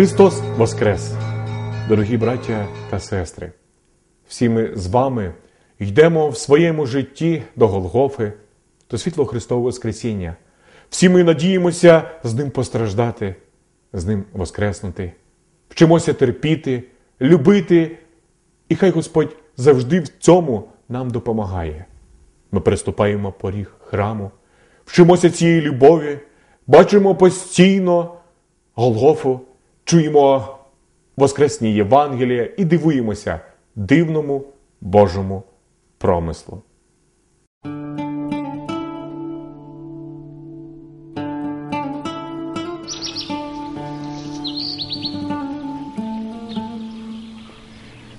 Христос Воскрес! Дорогі браття та сестри! Всі ми з вами йдемо в своєму житті до Голгофи, до світло Христового Воскресіння. Всі ми надіємося з ним постраждати, з ним воскреснути, вчимося терпіти, любити, і хай Господь завжди в цьому нам допомагає. Ми переступаємо поріг храму, вчимося цієї любові, бачимо постійно Голгофу, чуємо Воскресні Євангелія і дивуємося дивному Божому промислу.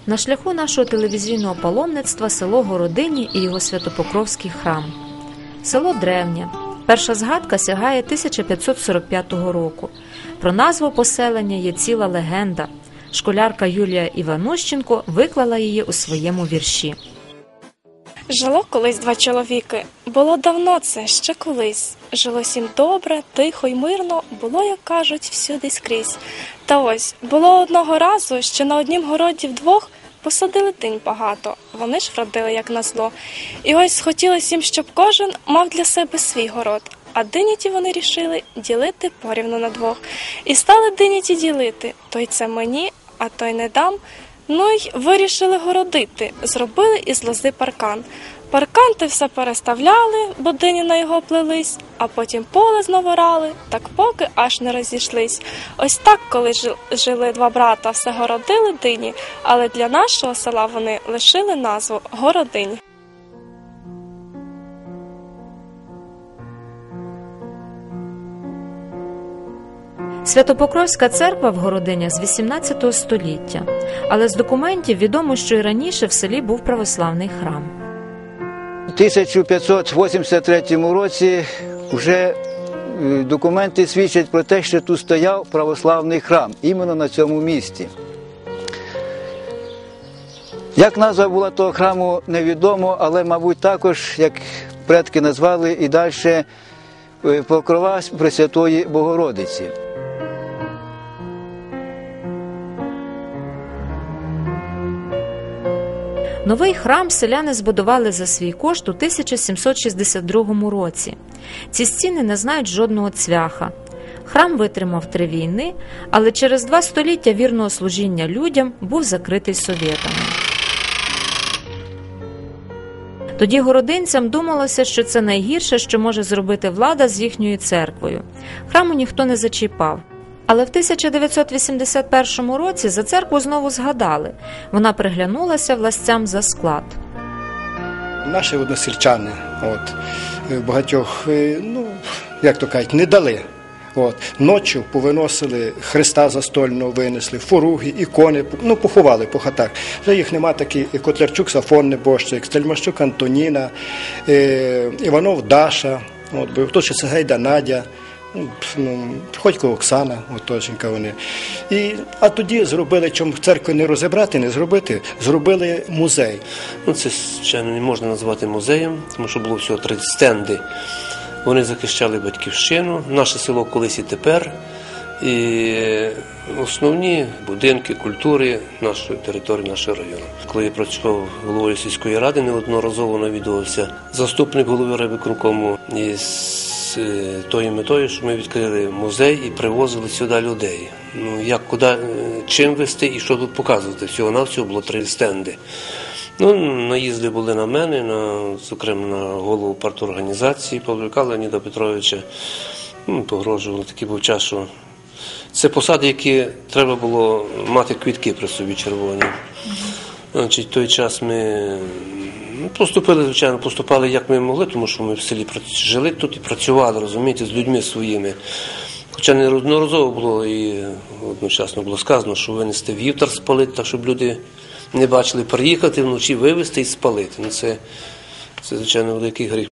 На шляху нашого телевізійного паломництва село Городині і його Святопокровський храм. Село древнє. Перша згадка сягає 1545 року. Про назву поселення є ціла легенда. Школярка Юлія Іванущенко виклала її у своєму вірші. Жило колись два чоловіки. Було давно це, ще колись. Жило сім добре, тихо й мирно, було, як кажуть, всюди скрізь. Та ось було одного разу, що на однім городі вдвох посадили тинь багато. Вони ж вродили, як назло. І ось хотілося їм, щоб кожен мав для себе свій город. А диніті вони рішили ділити порівну на двох. І стали диніті ділити. Той це мені, а той не дам. Ну й вирішили городити, зробили із лози паркан. Паркан ти все переставляли, бо дині на його плелись, а потім поле знову рали, так поки аж не розійшлись. Ось так, коли жили два брата, все городили дині, але для нашого села вони лишили назву Городині. Святопокровська церква в Городині з 18 століття, але з документів відомо, що і раніше в селі був православний храм. У 1583 році вже е, документи свідчать про те, що тут стояв православний храм іменно на цьому місці. Як назва була того храму, невідомо, але, мабуть, також, як предки назвали, і далі е, покрова Пресвятої Богородиці. Новий храм селяни збудували за свій кошт у 1762 році. Ці стіни не знають жодного цвяха. Храм витримав три війни, але через два століття вірного служіння людям був закритий совєтами. Тоді городинцям думалося, що це найгірше, що може зробити влада з їхньою церквою. Храму ніхто не зачіпав. Але в 1981 році за церкву знову згадали. Вона приглянулася властям за склад. Наші односельчани, от багатьох, е, ну як то кажуть, не дали. От ночі повиносили Христа застольного, винесли, форуги, ікони, ну поховали по хатах. Вже їх нема такі Котлярчук, Сафон Небожчик, Стельмащук Антоніна, е, Іванов Даша, от, хто ще це Гайда Надя. Ну, ну, Ходько Оксана, оточенька вони. І, А тоді зробили, чому церкву не розібрати, не зробити, зробили музей. Ну, Це, звичайно, не можна назвати музеєм, тому що було всього три стенди. Вони захищали батьківщину, наше село колись і тепер. І основні будинки культури нашої території, нашого району. Коли я працював головою сільської ради, неодноразово навідувався заступник голови райвиконкому із е, тою метою, що ми відкрили музей і привозили сюди людей. Ну як куди, е, чим вести і що тут показувати? Всього на всього було три стенди. Ну, наїзди були на мене, на, зокрема на голову парторганізації Павлюка Леоніда Петровича. Ну, Погрожували такий був час, що це посади, які треба було мати квітки при собі червоні. Значить, той час ми ну, поступили, звичайно, поступали як ми могли, тому що ми в селі жили тут і працювали, розумієте, з людьми своїми. Хоча неодноразово було і одночасно було сказано, що винести вівтар спалити, так щоб люди не бачили приїхати вночі, вивезти і спалити. Ну, Це, це звичайно, великий гріх.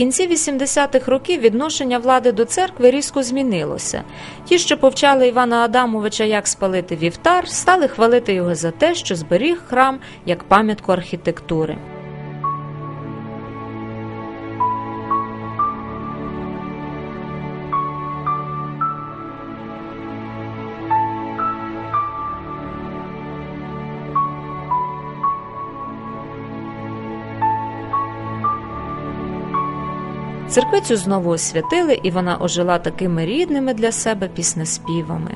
Кінці 80-х років відношення влади до церкви різко змінилося. Ті, що повчали Івана Адамовича, як спалити вівтар, стали хвалити його за те, що зберіг храм як пам'ятку архітектури. Церквицю знову освятили, і вона ожила такими рідними для себе піснеспівами.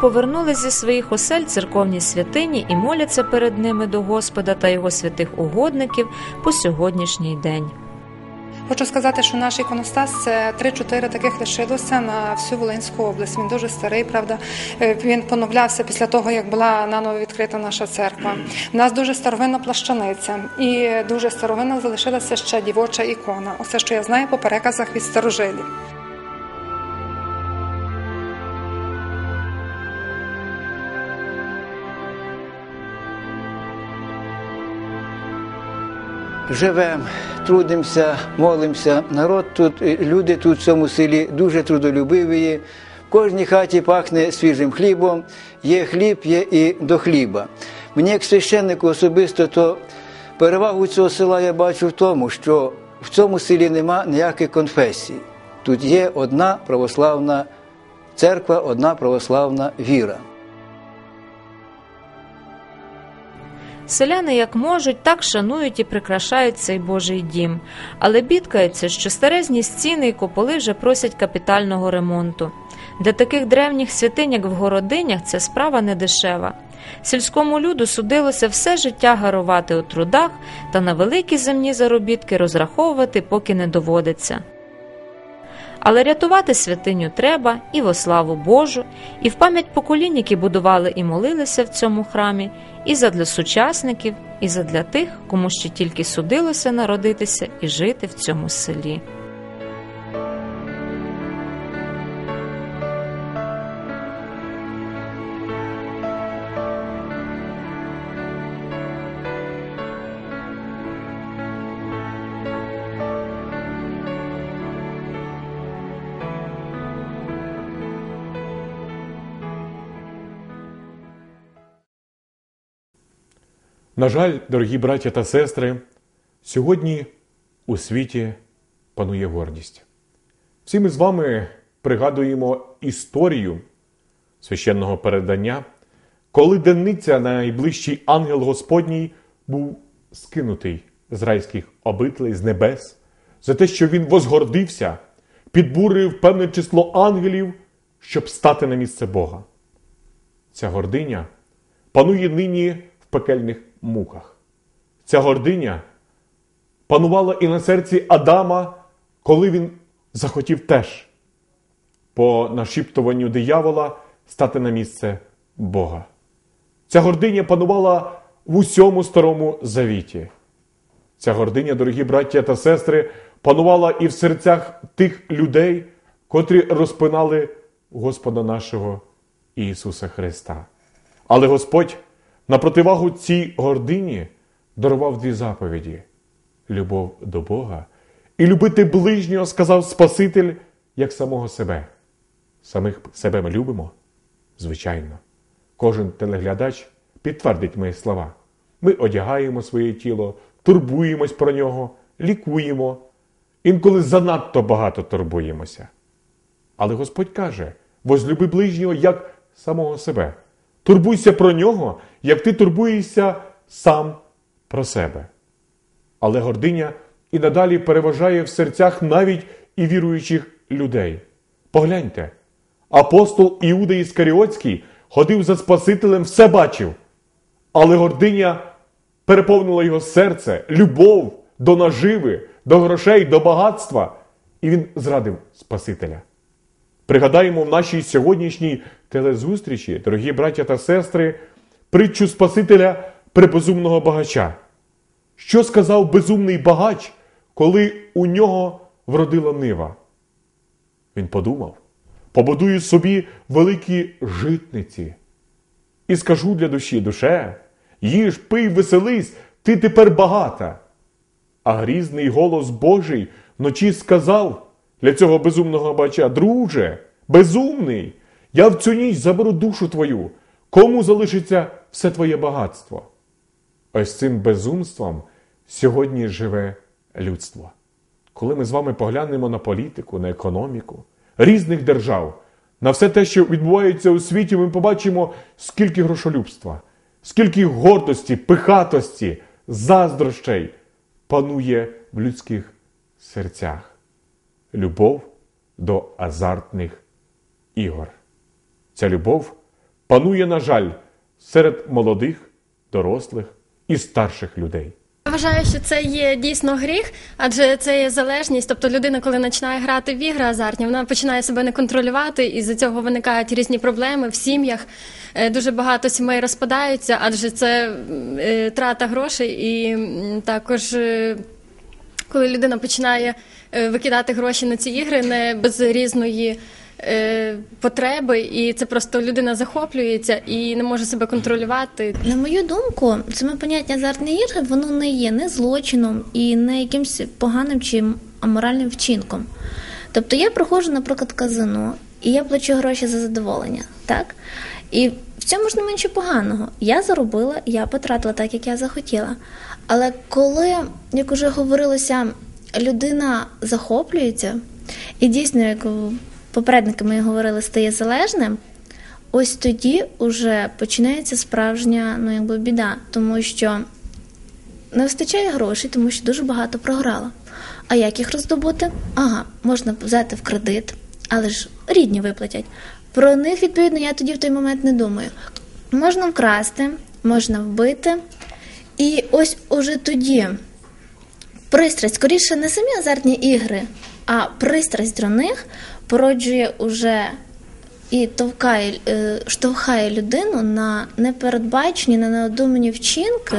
Люди повернулись зі своїх осель церковні святині і моляться перед ними до Господа та його святих угодників по сьогоднішній день. Хочу сказати, що наш іконостас це 3-4 таких лишилося на всю Волинську область. Він дуже старий, правда. Е, Він поновлявся після того, як була наново відкрита наша церква. У нас дуже старовинна плащаниця і дуже старовинна залишилася ще дівоча ікона. Оце, що я знаю по переказах від старожилів. Живемо, трудимося, молимося. Народ тут, е, люди тут в цьому селі дуже трудолюбиві. В кожній хаті пахне свіжим хлібом, є хліб, є і до хліба. Мені, як священнику особисто, то перевагу цього села я бачу в тому, що в цьому селі нема ніяких конфесій. Тут є одна православна церква, одна православна віра. Селяни, як можуть, так шанують і прикрашають цей Божий дім, але бідкаються, що старезні стіни і куполи вже просять капітального ремонту. Для таких древніх святинь, як в городинях, ця справа не дешева. Сільському люду судилося все життя гарувати у трудах та на великі земні заробітки розраховувати, поки не доводиться. Але рятувати святиню треба і во славу Божу, і в пам'ять поколінь, які будували і молилися в цьому храмі, і задля сучасників, і задля тих, кому ще тільки судилося народитися і жити в цьому селі. На жаль, дорогі браття та сестри, сьогодні у світі панує гордість. Всі ми з вами пригадуємо історію священного передання, коли денниця найближчий ангел Господній був скинутий з райських обителей з небес за те, що він возгордився, підбурив певне число ангелів, щоб стати на місце Бога. Ця гординя панує нині в пекельних муках. Ця гординя панувала і на серці Адама, коли він захотів теж по нашіптуванню диявола стати на місце Бога. Ця гординя панувала в усьому старому завіті. Ця гординя, дорогі браття та сестри, панувала і в серцях тих людей, котрі розпинали Господа нашого Ісуса Христа. Але Господь на противагу цій гордині дарував дві заповіді: любов до Бога і любити ближнього, сказав Спаситель, як самого себе. Самих себе ми любимо? Звичайно. Кожен телеглядач підтвердить мої слова. Ми одягаємо своє тіло, турбуємось про нього, лікуємо інколи занадто багато турбуємося. Але Господь каже: возлюби ближнього як самого себе. Турбуйся про нього, як ти турбуєшся сам про себе. Але гординя і надалі переважає в серцях навіть і віруючих людей. Погляньте, апостол Іуда Іскаріотський ходив за Спасителем, все бачив, але гординя переповнила його серце, любов до наживи, до грошей, до багатства, і він зрадив Спасителя. Пригадаємо в нашій сьогоднішній телезустрічі, дорогі браття та сестри, притчу Спасителя прибезумного багача. Що сказав безумний багач, коли у нього вродила нива? Він подумав: побудую собі великі житниці. І скажу для душі, душе, їж, пий, веселись, ти тепер багата. А грізний голос Божий вночі сказав для цього безумного бача: Друже, безумний, я в цю ніч заберу душу твою, кому залишиться все твоє багатство? Ось цим безумством сьогодні живе людство. Коли ми з вами поглянемо на політику, на економіку різних держав, на все те, що відбувається у світі, ми побачимо, скільки грошолюбства, скільки гордості, пихатості, заздрощей панує в людських серцях. Любов до азартних ігор. Ця любов панує, на жаль, серед молодих, дорослих і старших людей. Я вважаю, що це є дійсно гріх, адже це є залежність. Тобто людина, коли починає грати в ігри азартні, вона починає себе не контролювати, і з цього виникають різні проблеми в сім'ях. Е, Дуже багато сімей розпадаються, адже це е, трата грошей, і також е, коли людина починає викидати гроші на ці ігри не без різної. е, Потреби, і це просто людина захоплюється і не може себе контролювати. На мою думку, саме поняття азартні ігри воно не є не злочином і не якимось поганим чи аморальним вчинком. Тобто я проходжу, наприклад, казино, і я плачу гроші за задоволення, так? І в цьому ж немає нічого поганого. Я заробила, я потратила так, як я захотіла. Але коли, як уже говорилося, людина захоплюється, і дійсно, як попередники ми говорили, стає залежним, ось тоді вже починається справжня ну, якби біда, тому що не вистачає грошей, тому що дуже багато програла. А як їх роздобути? Ага, можна взяти в кредит, але ж рідні виплатять. Про них, відповідно, я тоді в той момент не думаю. Можна вкрасти, можна вбити. І ось уже тоді пристрасть, скоріше, не самі азартні ігри, а пристрасть до них породжує уже і товкає, е, штовхає людину на непередбачені, на неодумані вчинки.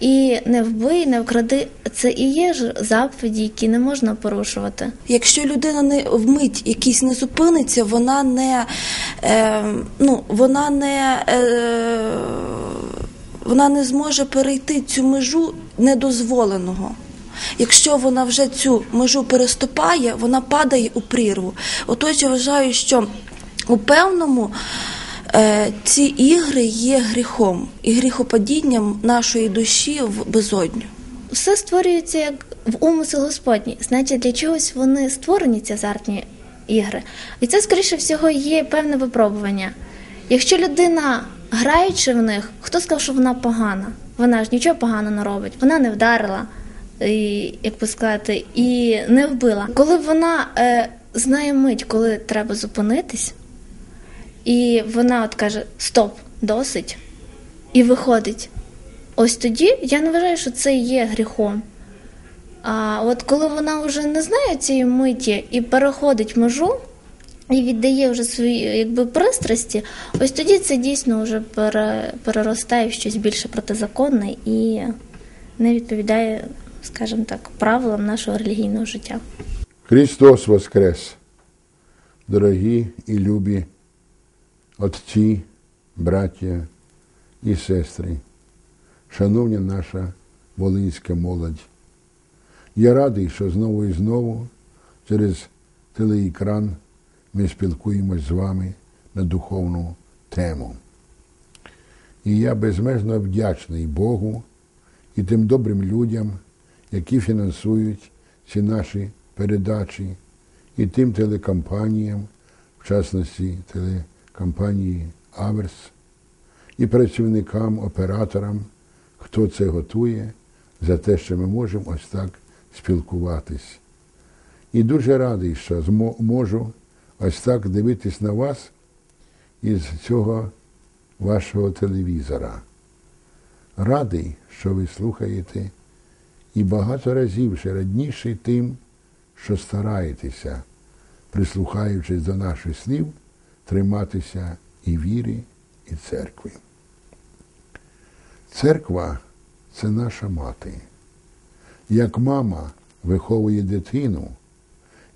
І не вбий, не вкради. Це і є ж заповіді, які не можна порушувати. Якщо людина не вмить якийсь не зупиниться, вона не е, ну, вона не е, вона не зможе перейти цю межу недозволеного. Якщо вона вже цю межу переступає, вона падає у прірву. Отож, я вважаю, що у певному е, ці ігри є гріхом і гріхопадінням нашої душі в безодню. Все створюється як в умисел Господній. Значить, для чогось вони створені, ці азартні ігри. І це, скоріше всього, є певне випробування. Якщо людина, граючи в них, хто сказав, що вона погана? Вона ж нічого поганого не робить, вона не вдарила, і, як би сказати, і не вбила. Коли вона е, знає мить, коли треба зупинитись, і вона от каже: Стоп, досить, і виходить. Ось тоді я не вважаю, що це є гріхом. А от коли вона вже не знає цієї миті і переходить межу, і віддає вже свої якби пристрасті, ось тоді це дійсно вже пере, переростає в щось більше протизаконне і не відповідає, скажімо так, правилам нашого релігійного життя. Христос Воскрес! Дорогі і любі отці, браття і сестри, шановна наша волинська молодь. Я радий, що знову і знову через телеекран ми спілкуємось з вами на духовну тему. І я безмежно вдячний Богу і тим добрим людям, які фінансують ці наші передачі і тим телекомпаніям, в частності телекомпанії Аверс, і працівникам, операторам, хто це готує, за те, що ми можемо ось так спілкуватись. І дуже радий, що можу ось так дивитись на вас із цього вашого телевізора. Радий, що ви слухаєте, і багато разів ще радніший тим, що стараєтеся, прислухаючись до наших слів, триматися і віри, і церкви. Церква це наша мати. Як мама виховує дитину,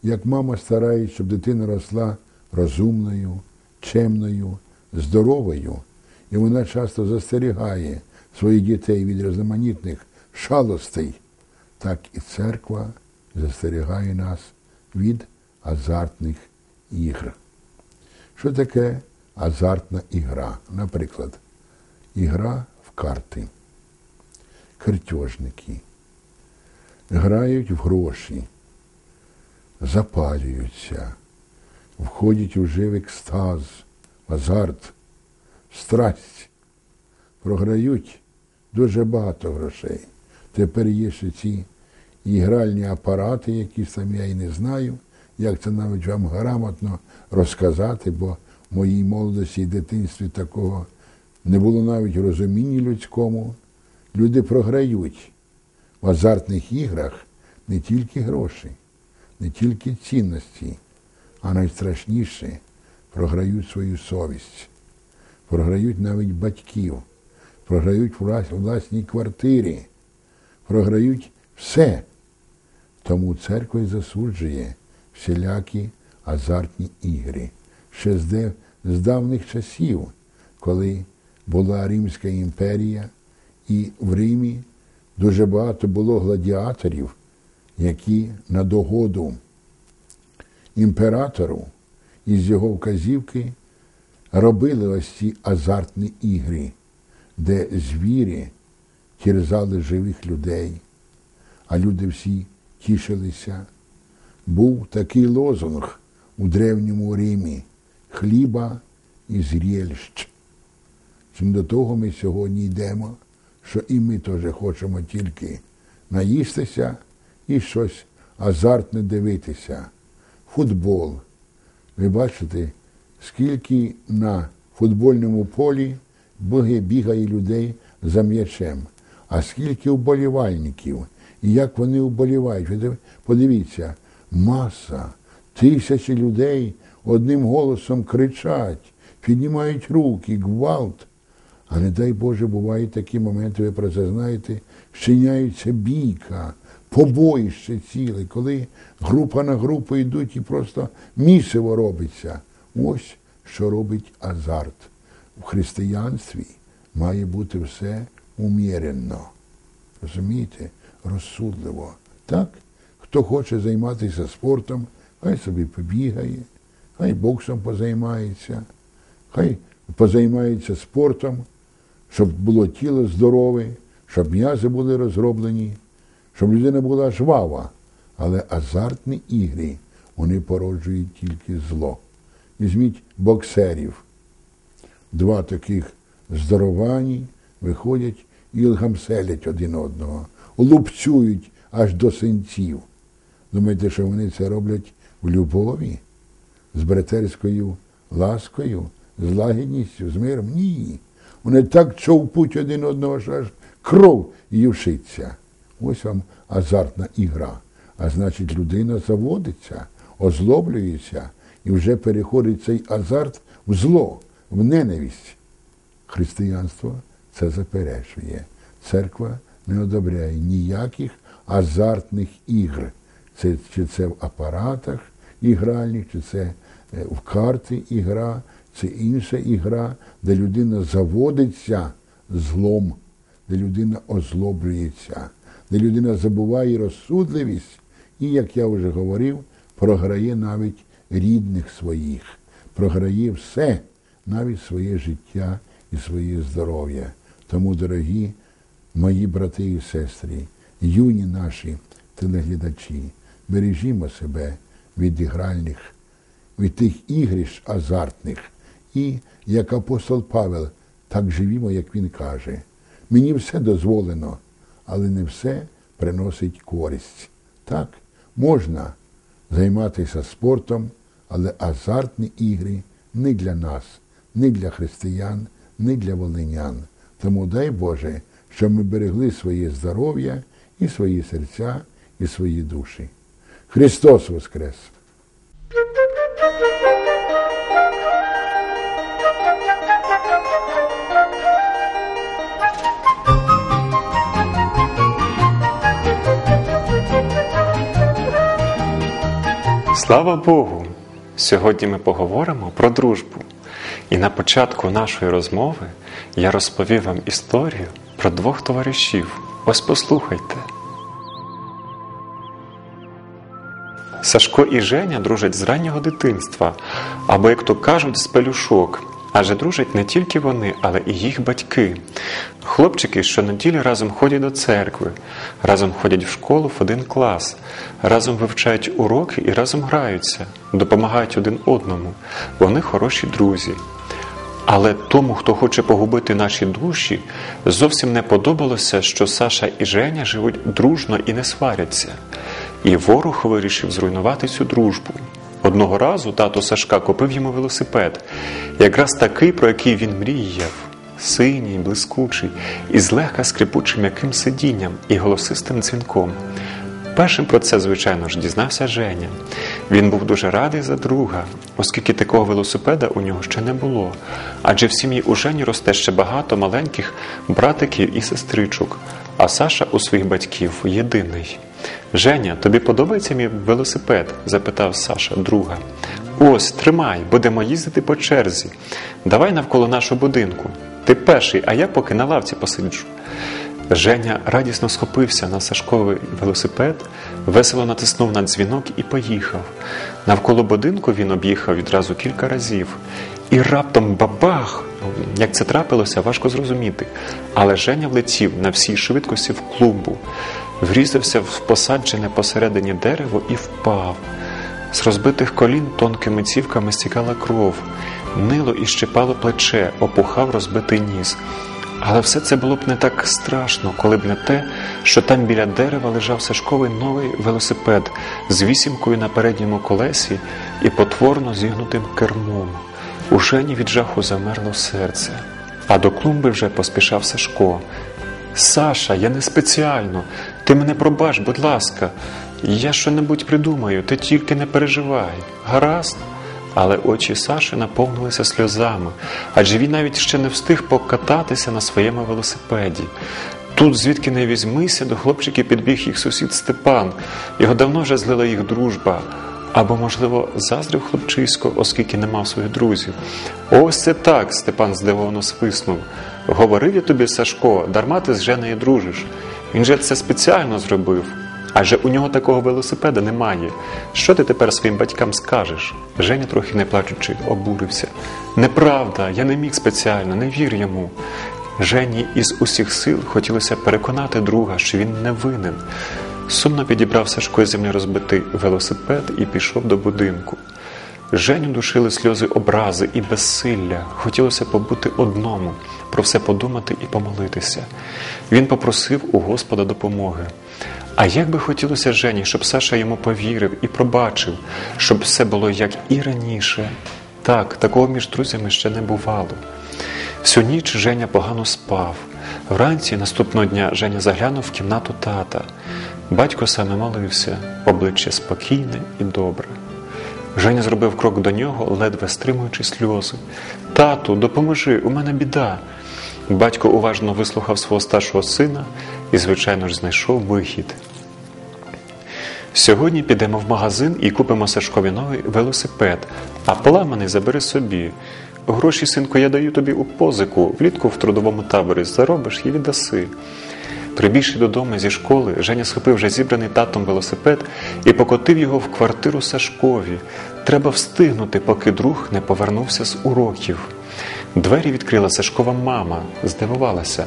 як мама старається, щоб дитина росла розумною, чемною, здоровою, і вона часто застерігає своїх дітей від різноманітних шалостей, так і церква застерігає нас від азартних ігр. Що таке азартна ігра? Наприклад, ігра в карти, картежники, грають в гроші, запалюються, входять уже в екстаз, в азарт, в страсть, програють дуже багато грошей. Тепер є ще ці ігральні апарати, які самі я і не знаю, як це навіть вам грамотно розказати, бо в моїй молодості і дитинстві такого не було навіть розуміння людському. Люди програють в азартних іграх не тільки гроші, не тільки цінності, а найстрашніше програють свою совість, програють навіть батьків, програють влас- власній квартирі, програють все. Тому церква засуджує всілякі азартні ігри. Ще з, де, з давніх часів, коли була Римська імперія, і в Римі дуже багато було гладіаторів, які на догоду імператору із його вказівки робили ось ці азартні ігри, де звірі терзали живих людей, а люди всі тішилися. Був такий лозунг у древньому Римі хліба і зрєльщ. Чим до того ми сьогодні йдемо, що і ми теж хочемо тільки наїстися і щось азартне дивитися. Футбол. Ви бачите, скільки на футбольному полі боги бігає людей за м'ячем, а скільки вболівальників, і як вони вболівають. Подивіться, маса, тисячі людей одним голосом кричать, піднімають руки, гвалт. А не дай Боже, бувають такі моменти, ви про це знаєте, щиняється бійка, побоїще ціле, коли група на групу йдуть і просто місиво робиться. Ось що робить азарт. В християнстві має бути все умірено. Розумієте? Розсудливо. Так? Хто хоче займатися спортом, хай собі побігає, хай боксом позаймається, хай позаймається спортом, щоб було тіло здорове, щоб м'язи були розроблені, щоб людина була жвава. Але азартні ігри, вони породжують тільки зло. Візьміть боксерів. Два таких здоровані виходять і лгамселять один одного, лупцюють аж до синців. Думаєте, що вони це роблять в любові, з братерською ласкою, з лагідністю, з миром? Ні. Вони так човпуть один одного, що аж кров юшиться. Ось вам азартна ігра. А значить, людина заводиться, озлоблюється і вже переходить цей азарт в зло, в ненависть. Християнство це заперечує. Церква не одобряє ніяких азартних ігр. Це, чи це в апаратах ігральних, чи це е, в карти ігра, це інша ігра, де людина заводиться злом, де людина озлоблюється, де людина забуває розсудливість і, як я вже говорив, програє навіть рідних своїх, програє все, навіть своє життя і своє здоров'я. Тому, дорогі мої брати і сестри, юні наші телеглядачі, бережімо себе від ігральних, від тих ігрищ азартних. І, як апостол Павел, так живімо, як він каже. Мені все дозволено, але не все приносить користь. Так, можна займатися спортом, але азартні ігри не для нас, не для християн, не для волинян. Тому дай Боже, щоб ми берегли своє здоров'я і свої серця, і свої душі. Христос Воскрес! Слава Богу! Сьогодні ми поговоримо про дружбу. І на початку нашої розмови я розповів вам історію про двох товаришів. Ось послухайте. Сашко і Женя дружать з раннього дитинства, або, як то кажуть, з пелюшок. Адже дружать не тільки вони, але і їх батьки. Хлопчики щонеділі разом ходять до церкви, разом ходять в школу в один клас, разом вивчають уроки і разом граються, допомагають один одному. Вони хороші друзі. Але тому, хто хоче погубити наші душі, зовсім не подобалося, що Саша і Женя живуть дружно і не сваряться. І ворог вирішив зруйнувати цю дружбу. Одного разу тато Сашка купив йому велосипед, якраз такий, про який він мріяв. Синій, блискучий, і злегка скрипучим м'яким сидінням і голосистим дзвінком. Першим про це, звичайно ж, дізнався Женя. Він був дуже радий за друга, оскільки такого велосипеда у нього ще не було. Адже в сім'ї у Жені росте ще багато маленьких братиків і сестричок, а Саша у своїх батьків єдиний. Женя, тобі подобається мій велосипед? запитав Саша друга. Ось, тримай, будемо їздити по черзі. Давай навколо нашого будинку. Ти перший, а я поки на лавці посиджу. Женя радісно схопився на Сашковий велосипед, весело натиснув на дзвінок і поїхав. Навколо будинку він об'їхав відразу кілька разів. І раптом бабах! Як це трапилося, важко зрозуміти. Але Женя влетів на всій швидкості в клумбу, врізався в посаджене посередині дерево і впав. З розбитих колін тонкими цівками стікала кров, нило і щепало плече, опухав розбитий ніс. Але все це було б не так страшно, коли б не те, що там біля дерева лежав Сашковий новий велосипед з вісімкою на передньому колесі і потворно зігнутим кермом. У Жені від жаху замерло серце, а до клумби вже поспішав Сашко. Саша, я не спеціально. Ти мене пробач, будь ласка. Я що-небудь придумаю, ти тільки не переживай. Гаразд? Але очі Саші наповнилися сльозами, адже він навіть ще не встиг покататися на своєму велосипеді. Тут, звідки не візьмися, до хлопчиків підбіг їх сусід Степан. Його давно вже злила їх дружба. Або, можливо, заздрив хлопчисько, оскільки не мав своїх друзів. Ось це так, Степан здивовано свиснув. Говорив я тобі, Сашко, дарма ти з Женею дружиш. Він же це спеціально зробив. Адже у нього такого велосипеда немає. Що ти тепер своїм батькам скажеш? Женя, трохи не плачучи, обурився. Неправда, я не міг спеціально, не вір йому. Жені із усіх сил хотілося переконати друга, що він не винен. Сумно підібрав Сашко землі розбитий велосипед і пішов до будинку. Женю душили сльози образи і безсилля. Хотілося побути одному, про все подумати і помолитися. Він попросив у Господа допомоги. А як би хотілося Жені, щоб Саша йому повірив і пробачив, щоб все було як і раніше. Так, такого між друзями ще не бувало. Всю ніч Женя погано спав. Вранці наступного дня Женя заглянув в кімнату тата. Батько саме молився, обличчя спокійне і добре. Женя зробив крок до нього, ледве стримуючи сльози. Тату, допоможи, у мене біда. Батько уважно вислухав свого старшого сина і, звичайно ж, знайшов вихід. Сьогодні підемо в магазин і купимо Сашкові новий велосипед, а поламаний забери собі. Гроші, синку, я даю тобі у позику, влітку в трудовому таборі заробиш і віддаси. Прибігши додому зі школи, Женя схопив вже зібраний татом велосипед і покотив його в квартиру Сашкові. Треба встигнути, поки друг не повернувся з уроків. Двері відкрила Сашкова мама, здивувалася.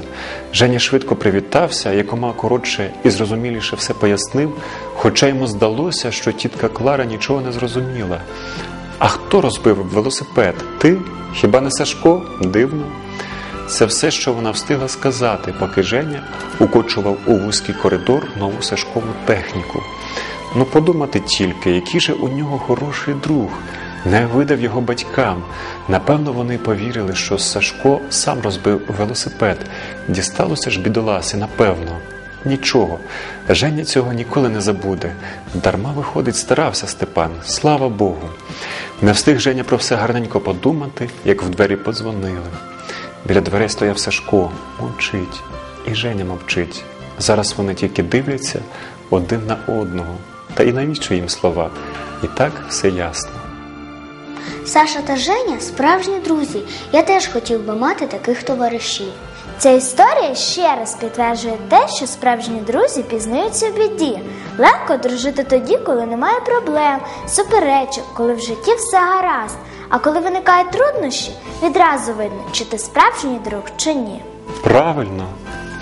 Женя швидко привітався, якома коротше і зрозуміліше все пояснив, хоча йому здалося, що тітка Клара нічого не зрозуміла. А хто розбив велосипед? Ти? Хіба не Сашко? Дивно. Це все, що вона встигла сказати, поки Женя укочував у вузький коридор нову Сашкову техніку. Ну, подумати тільки, який же у нього хороший друг, не видав його батькам. Напевно, вони повірили, що Сашко сам розбив велосипед. Дісталося ж бідоласі, напевно. Нічого, Женя цього ніколи не забуде. Дарма, виходить, старався Степан, слава Богу. Не встиг Женя про все гарненько подумати, як в двері подзвонили. Біля дверей стояв Сашко, мовчить, і Женя мовчить. Зараз вони тільки дивляться один на одного. Та і навіщо їм слова? І так все ясно. Саша та Женя справжні друзі. Я теж хотів би мати таких товаришів. Ця історія ще раз підтверджує те, що справжні друзі пізнаються в біді. Легко дружити тоді, коли немає проблем, суперечок, коли в житті все гаразд. А коли виникають труднощі, відразу видно, чи ти справжній друг, чи ні. Правильно,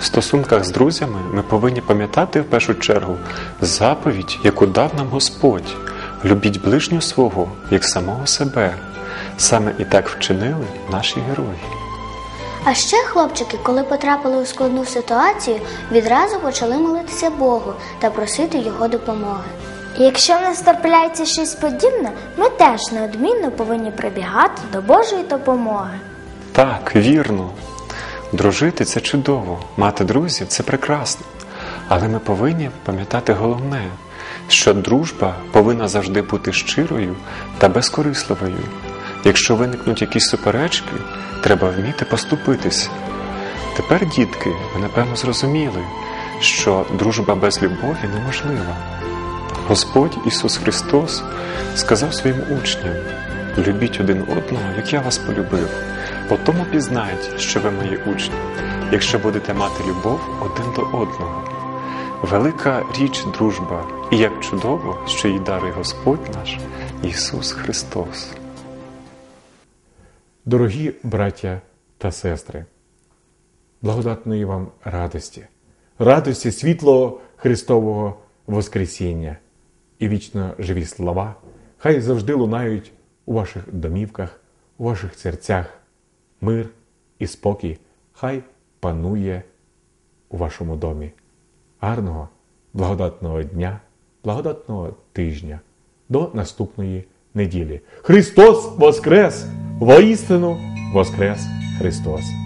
в стосунках з друзями ми повинні пам'ятати в першу чергу заповідь, яку дав нам Господь. Любіть ближнього свого, як самого себе. Саме і так вчинили наші герої. А ще хлопчики, коли потрапили у складну ситуацію, відразу почали молитися Богу та просити його допомоги. І якщо в нас трапляється щось подібне, ми теж неодмінно повинні прибігати до Божої допомоги. Так, вірно. Дружити це чудово, мати друзів це прекрасно. Але ми повинні пам'ятати головне, що дружба повинна завжди бути щирою та безкорисливою. Якщо виникнуть якісь суперечки, треба вміти поступитися. Тепер, дітки, ви напевно зрозуміли, що дружба без любові неможлива. Господь Ісус Христос сказав своїм учням: любіть один одного, як я вас полюбив. По тому пізнають, що ви мої учні, якщо будете мати любов один до одного. Велика річ дружба, і як чудово, що її дарує Господь наш Ісус Христос. Дорогі браття та сестри, благодатної вам радості, радості світлого Христового Воскресіння і вічно живі слова, хай завжди лунають у ваших домівках, у ваших серцях, мир і спокій, хай панує у вашому домі. Гарного, благодатного дня, благодатного тижня до наступної неділі. Христос Воскрес! Воістину Воскрес Христос!